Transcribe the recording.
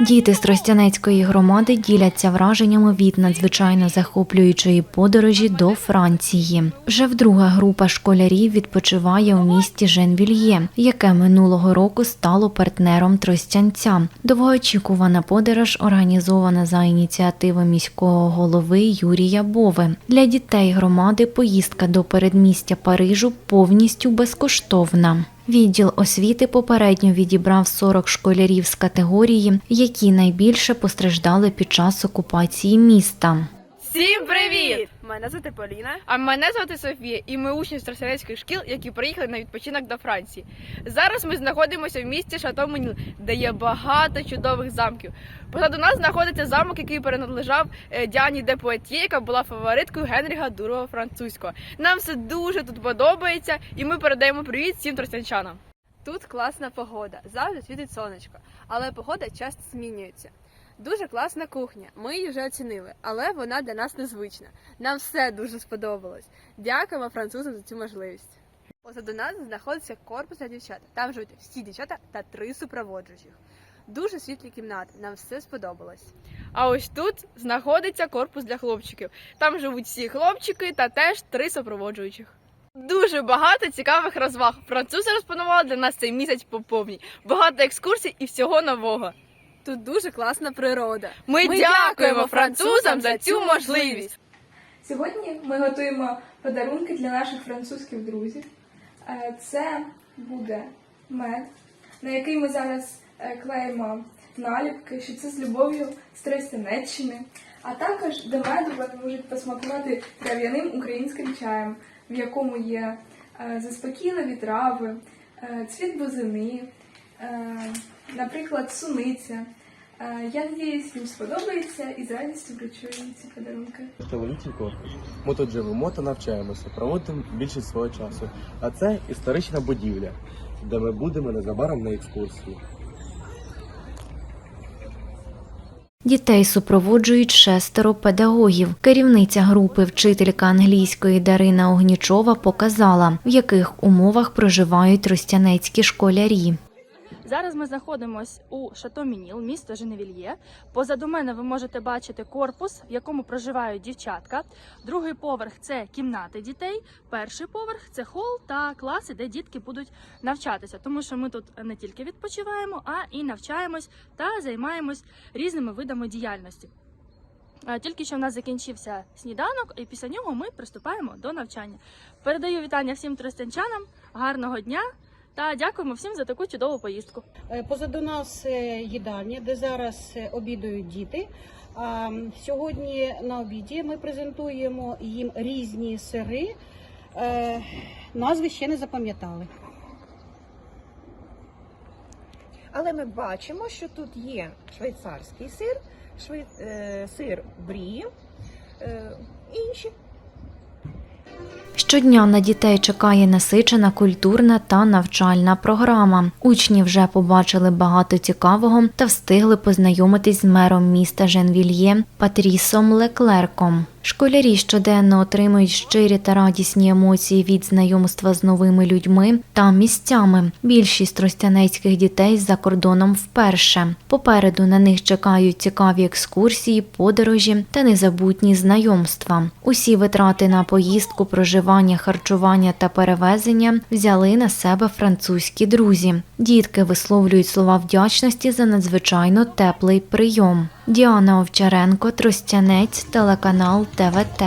Діти з Тростянецької громади діляться враженнями від надзвичайно захоплюючої подорожі до Франції. Вже вдруга група школярів відпочиває у місті Женвільє, яке минулого року стало партнером Тростянця. Довгоочікувана подорож організована за ініціативи міського голови Юрія Бови. Для дітей громади поїздка до передмістя Парижу повністю безкоштовна. Відділ освіти попередньо відібрав 40 школярів з категорії, які найбільше постраждали під час окупації міста. Всім привіт! Мене звати Поліна. А мене звати Софія, і ми учні з Тростянецьких шкіл, які приїхали на відпочинок до Франції. Зараз ми знаходимося в місті Шато Меніл, де є багато чудових замків. Позаду нас знаходиться замок, який принадлежав е, Діані де Пуатьє, яка була фавориткою Генріха Дурого французького. Нам все дуже тут подобається, і ми передаємо привіт всім тростянчанам. Тут класна погода, завжди світить сонечко, але погода часто змінюється. Дуже класна кухня. Ми її вже оцінили, але вона для нас незвична. Нам все дуже сподобалось. Дякуємо французам за цю можливість. Позаду нас знаходиться корпус для дівчат. Там живуть всі дівчата та три супроводжуючих. Дуже світлі кімнати. Нам все сподобалось. А ось тут знаходиться корпус для хлопчиків. Там живуть всі хлопчики та теж три супроводжуючих. Дуже багато цікавих розваг. Французи розпланували для нас цей місяць по повній. Багато екскурсій і всього нового. Тут дуже класна природа. Ми, дякуємо французам за цю можливість. Сьогодні ми готуємо подарунки для наших французьких друзів. Е, Це буде мед, на який ми зараз е, клеїмо наліпки, що це з любов'ю з Тростянеччини. А також до меду вони можуть посмакувати трав'яним українським чаєм, в якому є е, заспокійливі трави, цвіт бузини, наприклад, суниця. Е, Я надіюсь, їм сподобається і з радістю вручую їм ці подарунки. Це корпус. Ми тут живемо та навчаємося, проводимо більшість свого часу. А це історична будівля, де ми будемо незабаром на екскурсії. Дітей супроводжують шестеро педагогів. Керівниця групи, вчителька англійської Дарина Огнічова, показала, в яких умовах проживають ростянецькі школярі. Зараз ми знаходимося у Шато Мініл, місто Женевільє. Позаду мене ви можете бачити корпус, в якому проживають дівчатка. Другий поверх це кімнати дітей. Перший поверх це хол та класи, де дітки будуть навчатися. Тому що ми тут не тільки відпочиваємо, а і навчаємось та займаємось різними видами діяльності. Тільки що в нас закінчився сніданок, і після нього ми приступаємо до навчання. Передаю вітання всім тростянчанам, гарного дня та дякуємо всім за таку чудову поїздку. Е, Позаду нас е, їдальня, де зараз е, обідають діти. Сьогодні на обіді ми презентуємо їм різні сири. Назви ще не запам'ятали. Але ми бачимо, що тут є швейцарський сир, швей... сир брі, інші. Щодня на дітей чекає насичена культурна та навчальна програма. Учні вже побачили багато цікавого та встигли познайомитись з мером міста Женвільє Патрісом Леклерком. Школярі щоденно отримують щирі та радісні емоції від знайомства з новими людьми та місцями. Більшість тростянецьких дітей за кордоном вперше. Попереду на них чекають цікаві екскурсії, подорожі та незабутні знайомства. Усі витрати на поїздку, проживання, харчування та перевезення взяли на себе французькі друзі. Дітки висловлюють слова вдячності за надзвичайно теплий прийом. Діана Овчаренко, Тростянець, телеканал ТВТ.